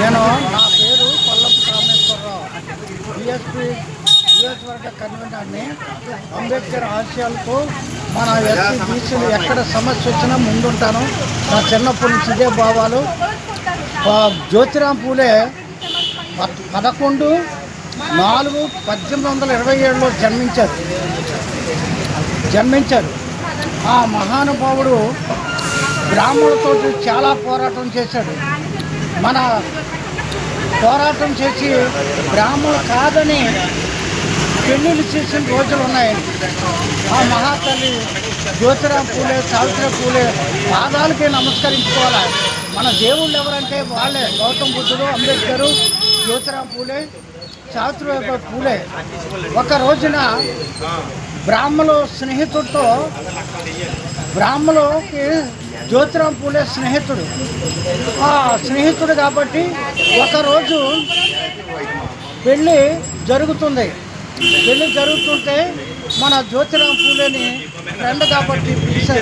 నేను నా పేరు పల్లపు కామేశ్వరరావు బిఎస్పి నియోజకవర్గ కన్వీనర్ని అంబేద్కర్ ఆశయాలకు మన ఎస్సీ బీసీలు ఎక్కడ సమస్య వచ్చినా ముందుంటాను. నా చిన్నప్పటి నుంచి ఇదే భావాలు. జ్యోతిరాం పూలే పదకొండు నాలుగు పద్దెనిమిది వందల ఇరవై ఏడులో జన్మించారు. జన్మించారు. ఆ మహానుభావుడు బ్రాహ్మణులతో చాలా పోరాటం చేశాడు. మన పోరాటం చేసి బ్రాహ్మణులు కాదని పెళ్ళిళ్ళు చేసిన రోజులు ఉన్నాయి. ఆ మహాతల్లి జ్యోతిరామ్ పూలే సావిత్రి పూలే పాదాలకి నమస్కరించుకోవాలి. మన దేవుళ్ళు ఎవరంటే వాళ్ళే. గౌతమ్ బుద్ధుడు అంబేద్కరు జ్యోతిరామ్ పూలే సావిత్రి పూలే. ఒక రోజున బ్రాహ్మణులు స్నేహితుడితో బ్రాహ్మణులకి జ్యోతిరామ్ పూలే స్నేహితుడు. ఆ స్నేహితుడు కాబట్టి ఒకరోజు పెళ్ళి జరుగుతుంది. పెళ్ళి జరుగుతుంటే మన జ్యోతిరామ్ పూలేని ఫ్రెండ్ కాబట్టి పిలిచారు.